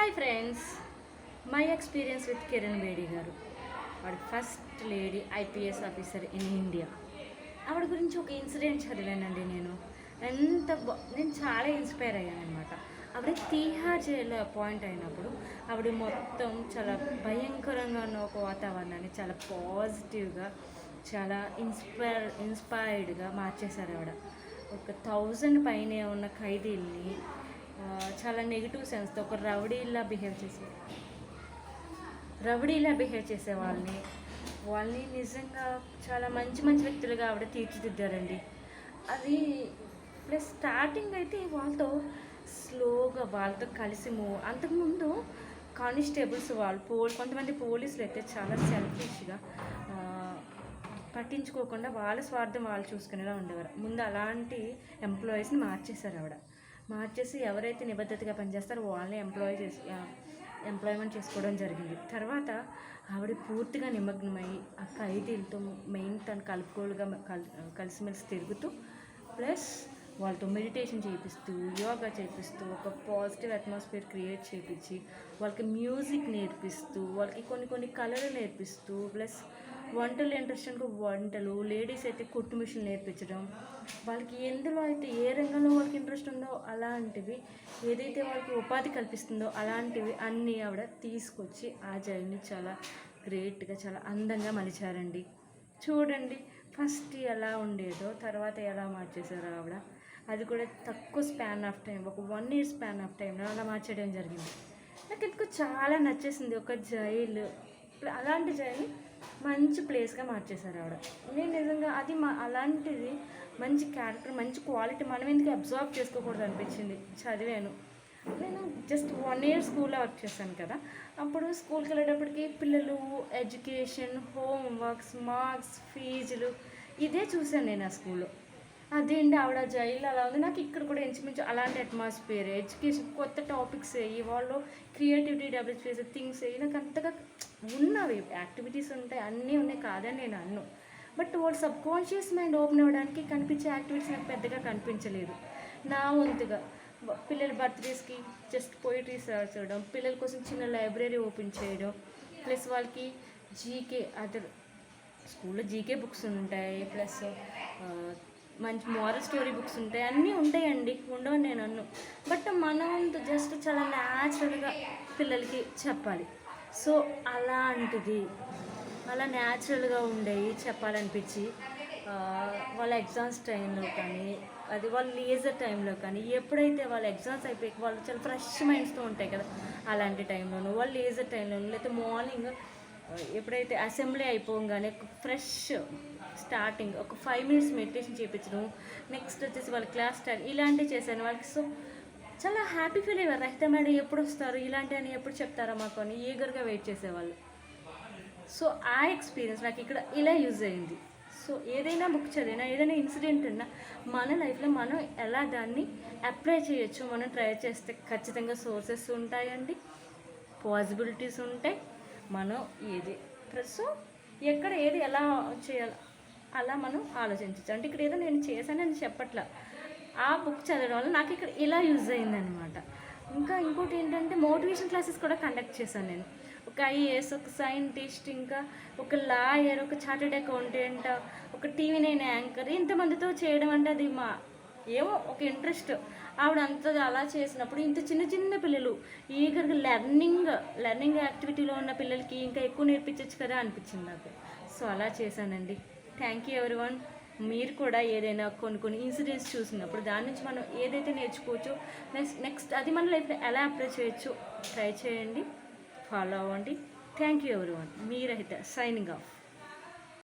Hi friends my experience with Kiran Bedi garu. ఆవిడ first lady IPS officer in India ఆవిడ గురించి ఒక incident చదివానండి నేను. ఎంత నేను చాలా ఇన్స్పైర్ అయ్యాను అనమాట ఆవిడ తీహార్ జైల్లో అపాయింట్ అయినప్పుడు ఆవిడ మొత్తం చాలా భయంకరంగా ఉన్న ఒక వాతావరణాన్ని చాలా పాజిటివ్గా చాలా ఇన్స్పైర్ ఇన్స్పైర్డ్గా మార్చేశారు ఆవిడ. ఒక థౌజండ్ పైనే ఉన్న ఖైదీల్ని చాలా నెగిటివ్ సెన్స్తో ఒక రౌడీలా బిహేవ్ చేసే రౌడీలా బిహేవ్ చేసే వాళ్ళని. వాళ్ళని నిజంగా చాలా మంచి మంచి వ్యక్తులుగా ఆవిడ తీర్చిదిద్దారండి. అది ప్లస్ స్టార్టింగ్ అయితే వాళ్ళతో స్లోగా వాళ్ళతో కలిసి మూవ్ అంతకుముందు కానిస్టేబుల్స్ వాళ్ళు పో కొంతమంది పోలీసులు అయితే చాలా సెల్ఫిష్గా పట్టించుకోకుండా వాళ్ళ స్వార్థం వాళ్ళు చూసుకునేలా ఉండేవారు. ముందు అలాంటి ఎంప్లాయీస్ని మార్చేశారు ఆవిడ. మార్చేసి ఎవరైతే నిబద్ధతగా పనిచేస్తారో వాళ్ళని ఎంప్లాయ్ చేసి ఎంప్లాయ్మెంట్ చేసుకోవడం జరిగింది. తర్వాత ఆవిడ పూర్తిగా నిమగ్నమై ఆ ఖైదీలతో మెయిన్ తను కలుపుకోలుగా కల్ కలిసిమెలిసి తిరుగుతూ ప్లస్ వాళ్ళతో మెడిటేషన్ చేపిస్తూ యోగా చేపిస్తూ ఒక పాజిటివ్ అట్మాస్ఫియర్ క్రియేట్ చేపించి వాళ్ళకి మ్యూజిక్ నేర్పిస్తూ వాళ్ళకి కొన్ని కొన్ని కళలు నేర్పిస్తూ ప్లస్ వంటలు ఇంట్రెస్ట్ అనుకో వంటలు లేడీస్ అయితే కుట్టు మిషన్ నేర్పించడం వాళ్ళకి ఎందులో అయితే ఏ రంగంలో వాళ్ళకి ఇంట్రెస్ట్ ఉందో అలాంటివి ఏదైతే వాళ్ళకి ఉపాధి కల్పిస్తుందో అలాంటివి అన్నీ ఆవిడ తీసుకొచ్చి ఆ జైల్ని చాలా గ్రేట్గా చాలా అందంగా మలిచారండి. చూడండి ఫస్ట్ ఎలా ఉండేదో తర్వాత ఎలా మార్చేశారో ఆవిడ. అది కూడా తక్కువ స్పాన్ ఆఫ్ టైం ఒక వన్ ఇయర్ స్పాన్ ఆఫ్ టైంలో అలా మార్చేయడం జరిగింది. నాకు ఎందుకు చాలా నచ్చేసింది ఒక జైలు అలాంటి జైలు మంచి ప్లేస్గా మార్చేశారు ఆవిడ. నేను నిజంగా అది మా అలాంటిది మంచి క్యారెక్టర్ మంచి క్వాలిటీ మనం ఎందుకు అబ్జర్వ్ చేసుకోకూడదు అనిపించింది చదివాను. నేను జస్ట్ వన్ ఇయర్ స్కూల్లో వర్క్ చేశాను కదా. అప్పుడు స్కూల్కి వెళ్ళేటప్పటికి పిల్లలు ఎడ్యుకేషన్ హోమ్ వర్క్స్ మార్క్స్ ఫీజులు ఇదే చూశాను నేను ఆ స్కూల్లో అదేంటి ఆవిడ జైలు అలా ఉంది? నాకు ఇక్కడ కూడా ఇంచుమించు అలాంటి అట్మాస్ఫియర్ ఎడ్యుకేషన్ కొత్త టాపిక్స్ వేయి వాళ్ళు క్రియేటివిటీ డెవలప్ చేసే థింగ్స్ వేయి నాకు అంతగా ఉన్నవి యాక్టివిటీస్ ఉంటాయి అన్నీ ఉన్నాయి కాదని నేను అన్ను. బట్ వాడు సబ్ కాన్షియస్ మైండ్ ఓపెన్ అవ్వడానికి కనిపించే యాక్టివిటీస్ నాకు పెద్దగా కనిపించలేదు. నా వంతుగా పిల్లల బర్త్డేస్కి జస్ట్ పోయిటరీ చేయడం పిల్లల కోసం చిన్న లైబ్రరీ ఓపెన్ చేయడం ప్లస్ వాళ్ళకి జీకే అదర్ స్కూల్లో జీకే బుక్స్ ఉంటాయి ప్లస్ మంచి మోరల్ స్టోరీ బుక్స్ ఉంటాయి అన్నీ ఉంటాయండి ఉండవు నేను అన్ను. బట్ మనం జస్ట్ చాలా న్యాచురల్గా పిల్లలకి చెప్పాలి. సో అలాంటిది. అలా న్యాచురల్గా ఉండేవి చెప్పాలనిపించి. వాళ్ళ ఎగ్జామ్స్ టైంలో కానీ అది వాళ్ళ లేజర్ టైంలో కానీ ఎప్పుడైతే వాళ్ళ ఎగ్జామ్స్ అయిపోయి వాళ్ళు చాలా ఫ్రెష్ మైండ్స్తో ఉంటాయి కదా అలాంటి టైంలోనూ. వాళ్ళు లేజర్ టైంలోనూ లేకపోతే మార్నింగ్ ఎప్పుడైతే అసెంబ్లీ అయిపోగానే ఫ్రెష్ స్టార్టింగ్ ఒక ఫైవ్ మినిట్స్ మెడిటేషన్ చేయించడం నెక్స్ట్ వచ్చేసి వాళ్ళ క్లాస్ స్టార్ట్ ఇలాంటివి చేశాను వాళ్ళకి సో చాలా హ్యాపీ ఫీల్ అయ్యారు రహిత మేడం ఎప్పుడు వస్తారు? ఇలాంటి అని ఎప్పుడు చెప్తారా మాకు అని ఈగర్గా వెయిట్ చేసేవాళ్ళు. సో ఆ ఎక్స్పీరియన్స్ నాకు ఇక్కడ ఇలా యూజ్ అయింది. సో ఏదైనా బుక్ చదివినా ఏదైనా ఇన్సిడెంట్ ఉన్నా మన లైఫ్లో మనం ఎలా దాన్ని అప్లై చేయొచ్చు మనం ట్రై చేస్తే ఖచ్చితంగా సోర్సెస్ ఉంటాయండి. పాసిబిలిటీస్ ఉంటాయి. మనం ఏది సో ఎక్కడ ఏది ఎలా చేయాలి అలా మనం ఆలోచించవచ్చు అంటే ఇక్కడ ఏదో నేను చేశానని చెప్పట్లా. ఆ బుక్ చదవడం వల్ల నాకు ఇక్కడ ఇలా యూజ్ అయిందనమాట ఇంకా ఇంకోటి ఏంటంటే మోటివేషన్ క్లాసెస్ కూడా కండక్ట్ చేశాను నేను. ఒక ఐఏఎస్ ఒక సైంటిస్ట్ ఇంకా ఒక లాయర్ ఒక చార్టెడ్ అకౌంటెంట్ ఒక టీవీ నైన్ యాంకర్ ఇంతమందితో చేయడం అంటే అది మా ఏమో ఒక ఇంట్రెస్ట్ ఆవిడ అంత అలా చేసినప్పుడు ఇంత చిన్న చిన్న పిల్లలు ఈగర్గా లెర్నింగ్ లెర్నింగ్ యాక్టివిటీలో ఉన్న పిల్లలకి ఇంకా ఎక్కువ నేర్పించవచ్చు కదా అనిపించింది నాకు. సో అలా చేశానండి. థ్యాంక్ యూ ఎవరివన్ మీరు కూడా ఏదైనా కొన్ని కొన్ని ఇన్సిడెంట్స్ చూసినప్పుడు దాని నుంచి మనం ఏదైతే నేర్చుకోవచ్చు నెక్స్ట్ నెక్స్ట్ అది మన లైఫ్లో ఎలా అప్లై చేయొచ్చు ట్రై చేయండి ఫాలో అవ్వండి. థ్యాంక్ యూ ఎవరివన్ మీరైతే సైనింగ్ ఆఫ్